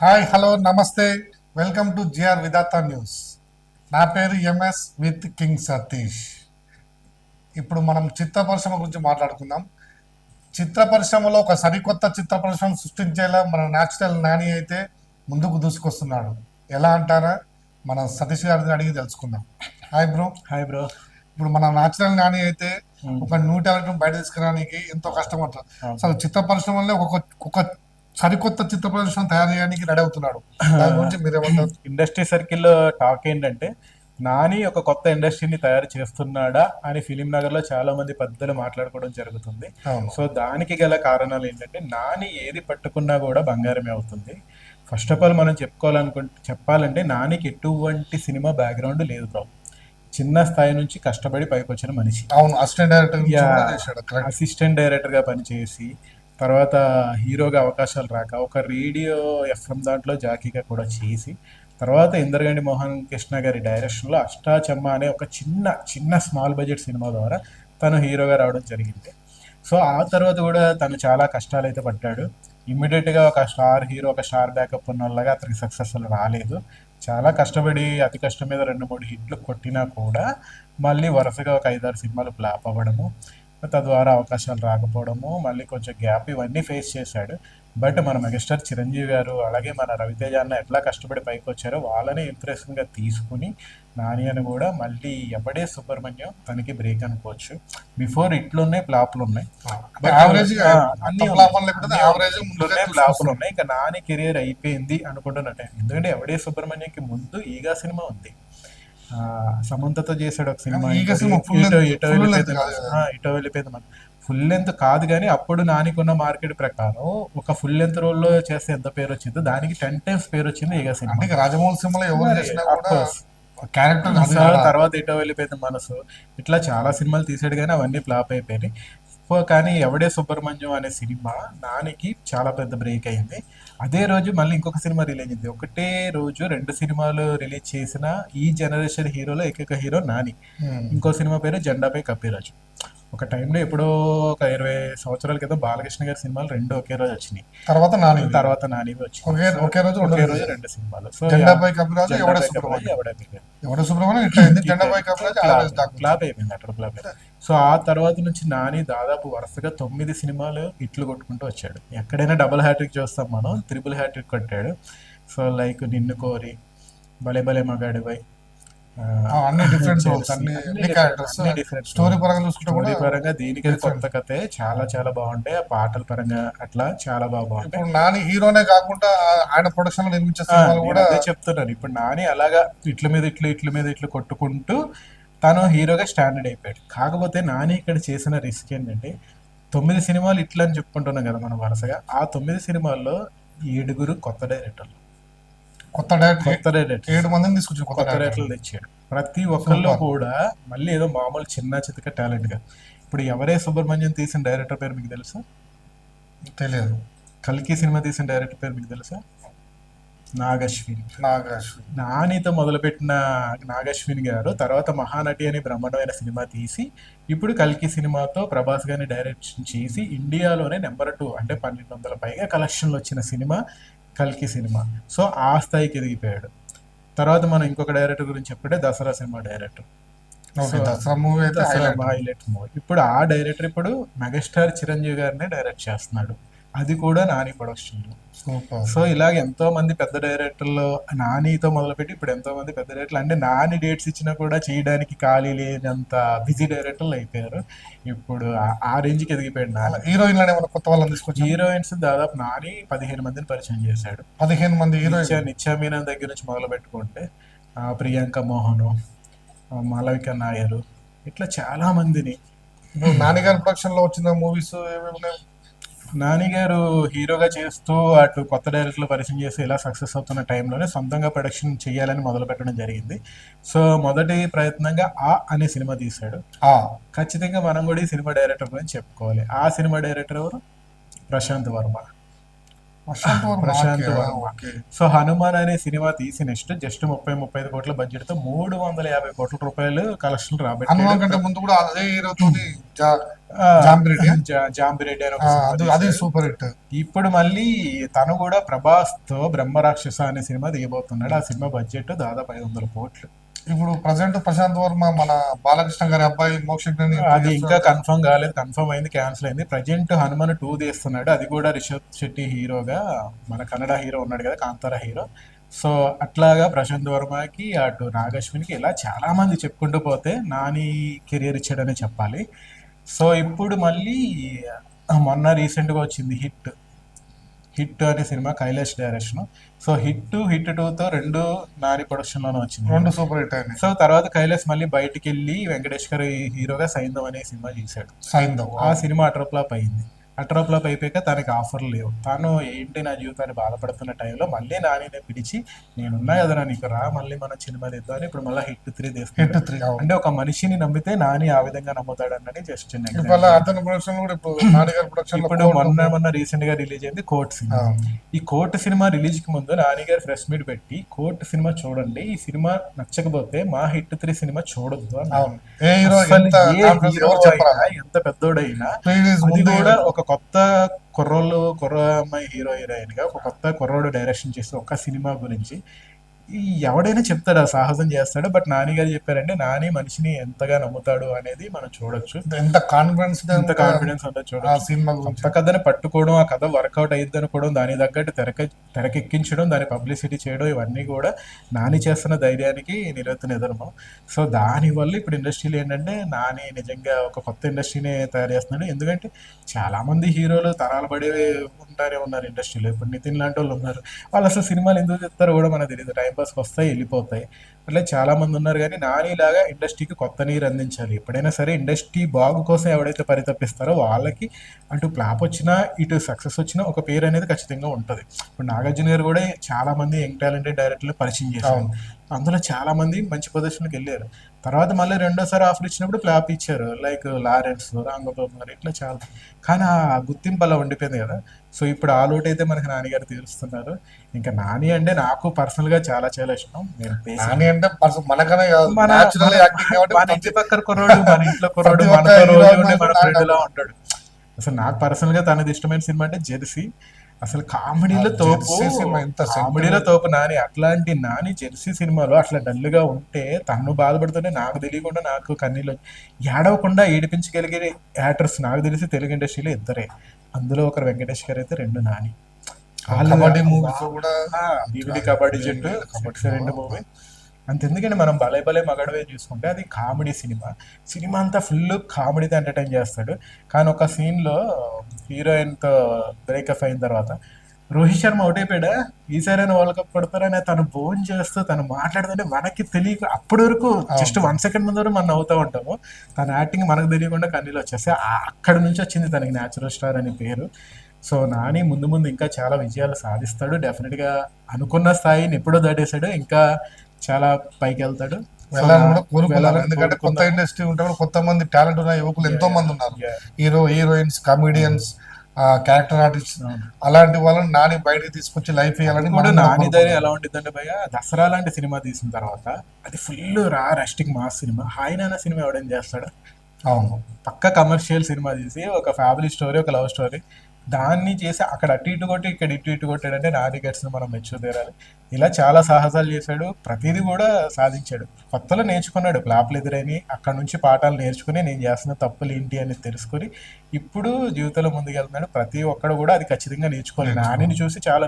Hi hello నమస్తే. Welcome to GR Vidhatha news. నా పేరు ఎంఎస్ విత్ కింగ్ సతీష్. ఇప్పుడు మనం చిత్ర పరిశ్రమ గురించి మాట్లాడుకుందాం. చిత్ర పరిశ్రమలో ఒక సరికొత్త చిత్ర పరిశ్రమ సృష్టించేలా మన న్యాచురల్ నాని అయితే ముందుకు దూసుకొస్తున్నాడు. ఎలా అంటారా? మన సతీష్ గారిని అడిగి తెలుసుకుందాం. Hi bro. Hi bro. ఇప్పుడు మన న్యాచురల్ నాని అయితే ఒక న్యూ టాలెంట్ బయట తీసుకురావడానికి ఎంతో కష్టపడతారు అసలు చిత్ర పరిశ్రమలో ఒక ఒక సరికొత్త చిత్ర పరిశ్రమ తయారు చేయడానికి రెడీ అవుతున్నాడు. దాని గురించి మీరేమంటారు? ఇండస్ట్రీ సర్కిల్లో టాక్ ఏంటంటే నాని ఒక కొత్త ఇండస్ట్రీని తయారు చేస్తున్నాడా అని ఫిలిం నగర్లో చాలా మంది పెద్దలు మాట్లాడుకోవడం జరుగుతుంది. సో దానికి గల కారణాలు ఏంటంటే నాని ఏది పట్టుకున్నా కూడా బంగారమే అవుతుంది. ఫస్ట్ ఆఫ్ ఆల్ మనం చెప్పుకోవాలనుకుంటే చెప్పాలంటే నానికి ఎటువంటి సినిమా బ్యాక్గ్రౌండ్ లేదు బ్రో చిన్న స్థాయి నుంచి కష్టపడి పైకి వచ్చిన మనిషి. అవును అసిస్టెంట్ డైరెక్టర్ అసిస్టెంట్ డైరెక్టర్గా పనిచేసి తర్వాత హీరోగా అవకాశాలు రాక ఒక రేడియో ఎఫ్ఎం దాంట్లో జాకీగా కూడా చేసి తర్వాత ఇందరగండి మోహన్ కృష్ణ గారి డైరెక్షన్లో అష్టాచమ్మ అనే ఒక చిన్న చిన్న స్మాల్ బడ్జెట్ సినిమా ద్వారా తను హీరోగా రావడం జరిగింది. సో ఆ తర్వాత కూడా తను చాలా కష్టాలు అయితే పడ్డాడు ఇమ్మీడియట్గా ఒక స్టార్ హీరో ఒక స్టార్ బ్యాకప్ ఉన్న వాళ్ళగా అతనికి సక్సెస్ రాలేదు. చాలా కష్టపడి అతి కష్టం మీద రెండు మూడు హిట్లు కొట్టినా కూడా మళ్ళీ వరుసగా ఒక ఐదారు సినిమాలు ఫ్లాప్ అవ్వడము తద్వారా అవకాశాలు రాకపోవడము మళ్ళీ కొంచెం గ్యాప్ ఇవన్నీ ఫేస్ చేశాడు. బట్ మన మెగాస్టార్ చిరంజీవి గారు అలాగే మన రవితేజ అన్న ఎట్లా కష్టపడి పైకి వచ్చారో వాళ్ళని ఇంప్రెషన్గా తీసుకుని నాని అని కూడా మళ్ళీ ఎవడే సుబ్రహ్మణ్యం తనకి బ్రేక్ అనుకోవచ్చు. బిఫోర్ ఇట్లున్నాయి ఫ్లాప్లు ఉన్నాయి. ఫ్లాపులు ఉన్నాయి. ఇంకా నాని కెరియర్ అయిపోయింది అనుకుంటున్న టైం ఎందుకంటే ఎవడే సుబ్రహ్మణ్యంకి ముందు ఈగా సినిమా ఉంది. సమంతతో చేశాడు ఒక సినిమా. ఇటో ఇటో వెళ్ళిపోయింది ఇటో వెళ్ళిపోయింది మన ఫుల్ లెంత్ కాదు కానీ అప్పుడు నానికున్న మార్కెట్ ప్రకారం ఒక ఫుల్ లెంత్ రోల్లో చేస్తే ఎంత పేరు వచ్చిందో దానికి టెన్ టైమ్స్ పేరు వచ్చింది ఈగ సినిమా. ఇక రాజమౌళి సినిమాలో ఎవరు చేసినా కూడా. క్యారెక్టర్ తర్వాత ఇటో వెళ్ళిపోయింది మనసు. ఇట్లా చాలా సినిమాలు తీసాడు కానీ అవన్నీ ఫ్లాప్ అయిపోయినాయి. కానీ ఎవడే సుబ్రహ్మణ్యం అనే సినిమా నానికి చాలా పెద్ద బ్రేక్ అయింది. అదే రోజు మళ్ళీ ఇంకొక సినిమా రిలీజ్ అయింది. ఒకటే రోజు రెండు సినిమాలు రిలీజ్ చేసిన ఈ జనరేషన్ హీరోలో ఏకైక హీరో నాని. ఇంకో సినిమా పేరు జెండాపై కప్పిరాజు ఒక టైంలో ఎప్పుడో ఒక ఇరవై సంవత్సరాల క్రితం బాలకృష్ణ గారి సినిమాలు రెండు ఒకే రోజు వచ్చినాయి. తర్వాత నాని తర్వాత నానివి వచ్చినాయి ఒకే రోజు ఒకే రెండు రోజు రెండు సినిమాలు. సో జెండాపై కపిరాజు ఎవడ ఎవడే సుబ్రహ్మణ్యం? జెండాపై కపిరాజు ఫ్లాప్ అయిపోయింది అక్కడ అయిపోయింది. సో ఆ తర్వాత నుంచి నాని దాదాపు వరుసగా తొమ్మిది సినిమాలు ఇట్లు కొట్టుకుంటూ వచ్చాడు. ఎక్కడైనా డబుల్ హ్యాట్రిక్ చూస్తాం మనం త్రిబుల్ హ్యాట్రిక్ కొట్టాడు. సో లైక్ నిన్ను కోరి భలే భలే మగాడివై అన్ని డిఫరెంట్. రోల్స్ అన్ని క్యారెక్టర్స్ స్టోరీ. పరంగా చూసుకుంటే స్టోరీ పరంగా దీనికి కొత్త కథే చాలా చాలా బాగుంటాయి. ఆ పాటల పరంగా అట్లా చాలా బాగా బాగుంటాయి. ఇప్పుడు నాని హీరోనే కాకుండా ఆయన ప్రొడక్షన్లో నిర్మించే సినిమాలు కూడా చెప్తున్నాను. ఇప్పుడు నాని అలాగా ఇట్ల మీద ఇట్లు ఇట్ల మీద ఇట్లు కొట్టుకుంటూ తను హీరోగా స్టాండర్డ్ అయిపోయాడు. కాకపోతే నాని ఇక్కడ చేసిన రిస్క్ ఏంటంటే తొమ్మిది సినిమాలు ఇట్లా అని చెప్పుకుంటున్నాం కదా మనం వరుసగా ఆ తొమ్మిది సినిమాల్లో ఏడుగురు కొత్త డైరెక్టర్లు కొత్త డైరెక్టర్. కొత్త డైరెక్టర్. ఏడు మందిని తీసుకొచ్చిన కొత్త కొత్త డైరెక్టర్. డైరెక్టర్లు తెచ్చాడు. ప్రతి ఒక్కళ్ళు. కూడా మళ్ళీ ఏదో మామూలు చిన్న చితక టాలెంట్గా ఇప్పుడు ఎవరే సుబ్రహ్మణ్యం తీసిన డైరెక్టర్ పేరు మీకు తెలుసా? తెలియదు. కల్కి సినిమా తీసిన డైరెక్టర్ పేరు మీకు తెలుసా? నాగశ్విని. నాగేష్ నానితో మొదలుపెట్టిన నాగశ్విని గారు తర్వాత మహానటి అని బ్రహ్మాండమైన సినిమా తీసి ఇప్పుడు కల్కి సినిమాతో ప్రభాస్ గారిని డైరెక్షన్ చేసి ఇండియాలోనే నెంబర్ టూ అంటే పన్నెండు వందల పైగా కలెక్షన్లు వచ్చిన సినిమా. కల్కి సినిమా. సో ఆ స్థాయికి ఎదిగిపోయాడు. తర్వాత మనం ఇంకొక డైరెక్టర్ గురించి చెప్పుంటే Dasara cinema director. Dasara movie అయితే దసరా highlight. Highlight movie. ఇప్పుడు ఆ డైరెక్టర్ ఇప్పుడు మెగాస్టార్ చిరంజీవి గారినే డైరెక్ట్ చేస్తున్నాడు. అది కూడా నాని ప్రొడక్షన్లో. సూపర్. సో ఇలాగ ఎంతో మంది పెద్ద డైరెక్టర్లు నానితో మొదలుపెట్టి ఇప్పుడు ఎంతో మంది పెద్ద డైరెక్టర్లు అంటే నాని డేట్స్ ఇచ్చినా కూడా చేయడానికి ఖాళీ లేనంత బిజీ డైరెక్టర్లు అయిపోయారు. ఇప్పుడు ఆ- రేంజ్కి ఎదిగిపోయాడు నాని. హీరోయిన్ ఏమైనా కొత్త వాళ్ళని తీసుకొచ్చి హీరోయిన్స్ దాదాపు నాని పదిహేను మందిని పరిచయం చేశాడు. పదిహేను మంది హీరోయిన్ నిత్య మీనన్ దగ్గర నుంచి మొదలు పెట్టుకుంటే ప్రియాంక మోహను మాలవిక నాయరు ఇట్లా చాలా మందిని. నాన్నగారి ప్రొడక్షన్లో వచ్చిన మూవీస్ ఏమేమి నానిగారు హీరోగా చేస్తూ అటు కొత్త డైరెక్టర్లు పరిచయం చేసి ఇలా సక్సెస్ అవుతున్న టైంలోనే సొంతంగా ప్రొడక్షన్ చేయాలని మొదలు పెట్టడం జరిగింది. సో మొదటి ప్రయత్నంగా ఆ అనే సినిమా తీశాడు. ఆ ఖచ్చితంగా మనం కూడా ఈ సినిమా డైరెక్టర్ గురించి చెప్పుకోవాలి. ఆ సినిమా డైరెక్టర్ ఎవరు? ప్రశాంత్ వర్మ. ప్రశాంత్ వర్మ. సో హనుమాన్ అనే సినిమా తీసి నెక్స్ట్ జస్ట్ ముప్పై ముప్పై ఐదు కోట్ల బడ్జెట్తో మూడు వందల యాభై కోట్ల రూపాయలు కలెక్షన్ హనుమాన్ కంటే రాబట్టి ముందు కూడా అదే జాంబిరెడ్డి? Super hit. ఇప్పుడు మళ్ళీ తను కూడా ప్రభాస్తో బ్రహ్మరాక్షస అనే సినిమా తీయబోతున్నాడు. ఆ సినిమా బడ్జెట్ దాదాపు ఐదు వందల కోట్లు. ఇప్పుడు ప్రజెంట్ ప్రశాంత్ వర్మ మన బాలకృష్ణ గారి అబ్బాయి మోక్షజ్ఞని అది ఇంకా కన్ఫర్మ్ కాలేదు కన్ఫర్మ్ అయింది క్యాన్సిల్ అయింది. ప్రజెంట్ హనుమాన్ టూ తీస్తున్నాడు అది కూడా రిషబ్ శెట్టి హీరోగా మన కన్నడ హీరో ఉన్నాడు కదా కాంతార హీరో. సో అట్లాగా ప్రశాంత్ వర్మకి అటు నాగశ్వినికి ఇలా చాలా మంది చెప్పుకుంటూ పోతే నాని కెరియర్ ఇచ్చాడని చెప్పాలి. సో ఇప్పుడు మళ్ళీ మొన్న రీసెంట్గా వచ్చింది హిట్. హిట్ అనే cinema Kailash direction. So hit hit టూతో రెండు నాని ప్రొడక్షన్లోనే వచ్చింది. రెండు సూపర్ హిట్ అయినాయి సో తర్వాత కైలాస్ మళ్ళీ బయటికి వెళ్ళి వెంకటేష్ గారు హీరోగా సైందవ్ అనే సినిమా చేశాడు. సైందవ్ ఆ సినిమా అట్రప్లాప్ అయింది. అట్రప్లాప్ అయిపోయాక తనకి ఆఫర్ లేవు. తాను ఏంటి నా జీవితాన్ని బాధపడుతున్న టైంలో మళ్ళీ నానినే పిలిచి నేనున్నా కదరా నీకు రా మళ్ళీ మనం సినిమా తీద్దాం అని ఇప్పుడు మళ్ళీ హిట్ త్రీ హిట్ త్రీ అంటే ఒక మనిషిని నమ్మితే నాని ఆ విధంగా నమ్ముతాడు అన్నది జస్ట్. అతని ప్రొడక్షన్ కూడా ఇప్పుడు ప్రొడక్షన్ మొన్న మొన్న రీసెంట్గా రిలీజ్ అయింది కోర్ట్ సినిమా. ఈ కోర్టు సినిమా రిలీజ్కి ముందు నాని గారు ప్రెస్ మీట్ పెట్టి కోర్టు సినిమా చూడండి ఈ సినిమా నచ్చకపోతే మా హిట్ త్రీ సినిమా చూడొద్దు అసలు ఎంత పెద్దోడైనా అది కూడా ఒక కొత్త కుర్రోళ్ళు కుర్ర అమ్మాయి హీరో హీరోయిన్గా ఒక కొత్త కుర్రోడు డైరెక్షన్ చేసే ఒక సినిమా గురించి ఎవడైనా చెప్తాడు ఆ సాహసం చేస్తాడు బట్ నాని గారు చెప్పారంటే నాని మనిషిని ఎంతగా నమ్ముతాడు అనేది మనం చూడొచ్చు. ఎంత కాన్ఫిడెన్స్ ఎంత కాన్ఫిడెన్స్ ఉందో ఆ చూడొచ్చు సినిమా గురించి. కొత్త కథని పట్టుకోవడం ఆ కథ వర్కౌట్ అయ్యిద్ది అనుకోవడం దాని తగ్గట్టు తెరక తెరకెక్కించడం దాని పబ్లిసిటీ చేయడం ఇవన్నీ కూడా నాని చేస్తున్న ధైర్యానికి నిలువెత్తు నిదర్మం సో దానివల్ల ఇప్పుడు ఇండస్ట్రీలో ఏంటంటే నాని నిజంగా ఒక కొత్త ఇండస్ట్రీని తయారు చేస్తున్నాడు. ఎందుకంటే చాలా మంది హీరోలు తరాలు పడే ఉంటారే ఉన్నారు ఇండస్ట్రీలో ఇప్పుడు నితిన్ లాంటి వాళ్ళు ఉన్నారు. వాళ్ళు అసలు సినిమాలు ఎందుకు చెప్తారో కూడా మనకు తెలియదు టైం పాస్కి వస్తాయి వెళ్ళిపోతాయి. అట్లా చాలామంది ఉన్నారు కానీ నానిలాగా ఇండస్ట్రీకి కొత్త నీరు అందించాలి. ఎప్పుడైనా సరే ఇండస్ట్రీ బాగు కోసం ఎవడైతే పరితపిస్తారో వాళ్ళకి అటు ప్లాప్ వచ్చినా ఇటు సక్సెస్ వచ్చినా ఒక పేరు అనేది ఖచ్చితంగా ఉంటుంది. ఇప్పుడు నాగార్జున గారు కూడా చాలామంది యంగ్ టాలెంటెడ్ డైరెక్టర్లు పరిచయం చేశారు. అందులో చాలా మంది మంచి పొజిషన్కి వెళ్ళారు. తర్వాత మళ్ళీ రెండోసారి ఆఫర్ ఇచ్చినప్పుడు ఫ్లాప్ ఇచ్చారు. లైక్ లారెన్స్ రాంగోపాల్ ఇట్లా చాలా. కానీ ఆ గుర్తింపు అలా ఉండిపోయింది కదా. సో ఇప్పుడు ఆ లోటు అయితే మనకి నాన్నగారు తీరుస్తున్నారు. ఇంకా నాని అంటే నాకు పర్సనల్గా చాలా చాలా ఇష్టం. నేను అంటే మనకనే కాదు. మన ఇంటి పక్కన కుర్రోడు మన ఇంట్లో కుర్రోడు మన ఫ్రెండ్ లా ఉంటాడు. అసలు నాకు పర్సనల్గా తనది ఇష్టమైన సినిమా అంటే జెర్సీ. అసలు కామెడీలో తోపు. కామెడీలో తోపు నాని. అట్లాంటి నాని జెర్సీ సినిమాలో అట్లా డల్గా ఉంటే తను బాధపడుతుంటే నాకు తెలియకుండా నాకు కన్నీళ్ళు ఏడవకుండా ఏడిపించగలిగే యాక్టర్స్ నాకు తెలిసి తెలుగు ఇండస్ట్రీలో ఇద్దరే. అందులో ఒకరు వెంకటేష్ గారు అయితే రెండు నాని. కబడ్డీ మూవీస్ కూడా కబడ్డీ జట్టు ఎక్సలెంట్ మూవీ. అంత ఎందుకంటే మనం భలే భలే మగడవే చూసుకుంటే అది కామెడీ సినిమా. సినిమా అంతా ఫుల్ కామెడీతో ఎంటర్టైన్ చేస్తాడు. కానీ ఒక సీన్లో హీరోయిన్తో బ్రేకప్ అయిన తర్వాత రోహిత్ శర్మ అవుట్ అయిపోయాడా ఈసారైనా వరల్డ్ కప్ కొడతారని తను బోన్ చేస్తూ తను మాట్లాడుతుంటే మనకి తెలియక అప్పటి వరకు జస్ట్ వన్ సెకండ్ ముందు వరకు మనం నవ్వుతూ ఉంటాము. తన యాక్టింగ్ మనకు తెలియకుండా కన్నీళ్ళు వచ్చేస్తే అక్కడి నుంచి వచ్చింది తనకి న్యాచురల్ స్టార్ అనే పేరు. సో నాని ముందు ముందు ఇంకా చాలా విజయాలు సాధిస్తాడు. డెఫినెట్గా అనుకున్న స్థాయిని ఎప్పుడో దాటేశాడు. ఇంకా చాలా పైకి వెళ్తాడు. వెళ్ళాలని కూడా వెళ్ళాలని ఎందుకంటే కొత్త. ఇండస్ట్రీ ఉంటే కూడా కొత్త మంది టాలెంట్ ఉన్న యువకులు ఎంతో మంది ఉన్నారు. Hero heroines comedians character artist అవును. అలాంటి వాళ్ళని నాని బయటికి తీసుకొచ్చి లైఫ్ ఇవ్వాలని మనం నాని. ధైర్యం ఎలా ఉంటుందంటే భయ్య దసరా లాంటి సినిమా తీసిన తర్వాత అది full raw rustic mass cinema hi నాన్న సినిమా ఎవడేం చేస్తాడు అవును పక్క కమర్షియల్ సినిమా తీసి ఒక ఫ్యామిలీ స్టోరీ ఒక లవ్ స్టోరీ దాన్ని చేసి అక్కడ అటు ఇటు కొట్టి ఇక్కడ ఇటు ఇటు కొట్టాడంటే నాని గట్స్ని మనం మెచ్చు తీరాలి. ఇలా చాలా సాహసాలు చేశాడు. ప్రతిదీ కూడా సాధించాడు. కొత్తలో నేర్చుకున్నాడు. ఫ్లాప్లు ఎదురని అక్కడ నుంచి పాఠాలు నేర్చుకుని నేను చేస్తున్న తప్పులు ఏంటి అని తెలుసుకొని ఇప్పుడు జీవితంలో ముందుకెళ్తున్నాడు. ప్రతి ఒక్కడు కూడా అది ఖచ్చితంగా నేర్చుకోవాలి. నానిని చూసి చాలా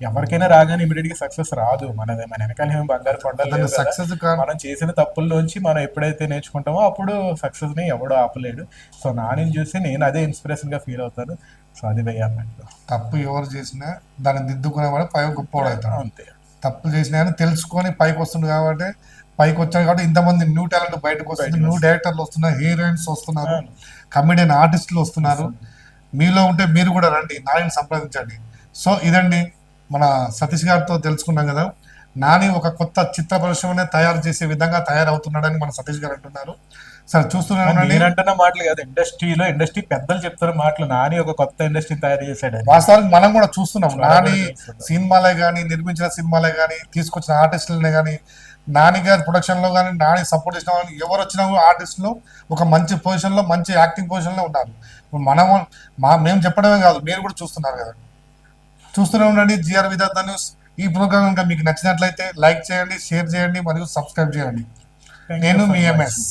ఎవరికైనా రాగానే ఇమీడియట్గా సక్సెస్ రాదు. మన మన వెనకాల ఏం బంగారు కొండలు. సక్సెస్ మనం చేసిన తప్పుల్లోంచి మనం ఎప్పుడైతే నేర్చుకుంటామో అప్పుడు సక్సెస్ని ఎవడో ఆపలేడు. సో నానిని చూసి నేను అదే ఇన్స్పిరేషన్గా ఫీల్ అవుతాను. సో అది అన్నట్టు తప్పు ఎవరు చేసినా దాన్ని దిద్దుకునేవాడు పై గొప్పవాడు అవుతాడు. అంతే. తప్పు చేసినా కానీ తెలుసుకొని పైకి వస్తుంది కాబట్టి పైకి వచ్చాడు కాబట్టి ఇంతమంది న్యూ టాలెంట్ బయటకు వస్తుంది న్యూ డైరెక్టర్లు వస్తున్నారు. హీరోయిన్స్ వస్తున్నారు కమెడియన్ ఆర్టిస్టులు వస్తున్నారు. మీలో ఉంటే మీరు కూడా రండి నాని సంప్రదించండి. సో ఇదండి మన సతీష్ గారితో తెలుసుకున్నాం కదా. నాని ఒక కొత్త చిత్ర పరిశ్రమనే తయారు చేసే విధంగా తయారవుతున్నాడని మన సతీష్ గారు అంటున్నారు. సరే చూస్తూనే ఉండండి నేనంటున్న మాటలు కాదు. ఇండస్ట్రీలో ఇండస్ట్రీ పెద్దలు చెప్తున్న మాటలు. నాని ఒక కొత్త ఇండస్ట్రీ తయారు చేశాడు. వాస్తవానికి మనం కూడా చూస్తున్నాం. నాని. సినిమాలే కానీ నిర్మించిన సినిమాలే కానీ తీసుకొచ్చిన ఆర్టిస్టులనే కానీ నాని గారి ప్రొడక్షన్లో కానీ నాని సపోర్ట్ చేసిన వాళ్ళు ఎవరు వచ్చినా ఆర్టిస్టులు ఒక మంచి పొజిషన్లో మంచి యాక్టింగ్ పొజిషన్లో ఉన్నారు. మనం మా మేము చెప్పడమే కాదు మీరు కూడా చూస్తున్నారు కదా. చూస్తూనే ఉండండి జిఆర్ విధాత న్యూస్. ఈ ప్రోగ్రామ్ కనుక మీకు నచ్చినట్లయితే లైక్ చేయండి షేర్ చేయండి మరియు సబ్స్క్రైబ్ చేయండి. నేను మీ ఎంఎస్